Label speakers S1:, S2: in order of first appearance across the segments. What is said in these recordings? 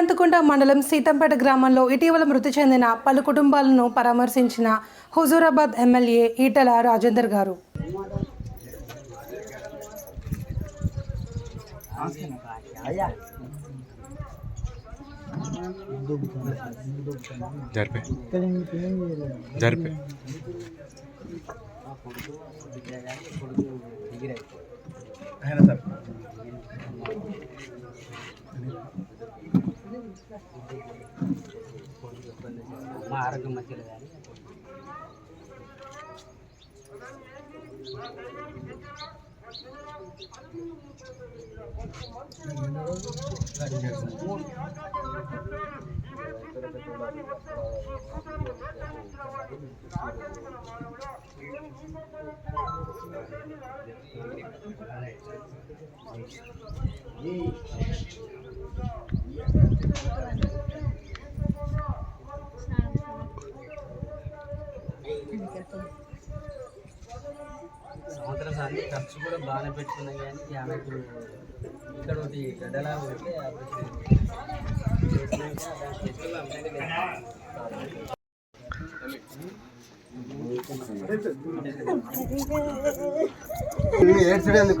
S1: ఇల్లంతకుంట మండలం సీతంపేట గ్రామంలో ఇటీవల మృతి చెందిన పలు కుటుంబాలను పరామర్శించిన హుజూరాబాద్ ఎమ్మెల్యే ఈటల రాజేందర్ గారు.
S2: జరిపే.
S3: మా ఆరోగ్యం మంచిగా కానీ. ఈ సంవత్సరం సార్లు ఖర్చు కూడా బాగానే పెట్టుకున్నాం కానీ ఆమెకు ఇక్కడ ఒకటి గడ్డలా పెట్టి ఆపరేషన్ చేసినాక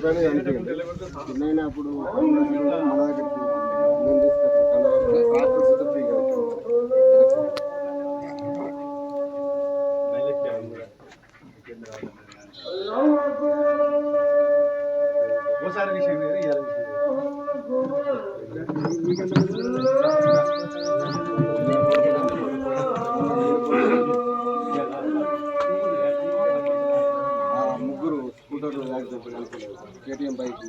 S4: ఉండేది నడిపాడు చిన్న అప్పుడు మన దగ్గరికి నేను తీసుకొచ్చిన రాత్రి సుద్ధ ఫ్రీగా ఓసారి విషయం వేరు ఇవాళ విషయం ఆ ముగ్గురు స్కూటర్ కేటీఎం బైక్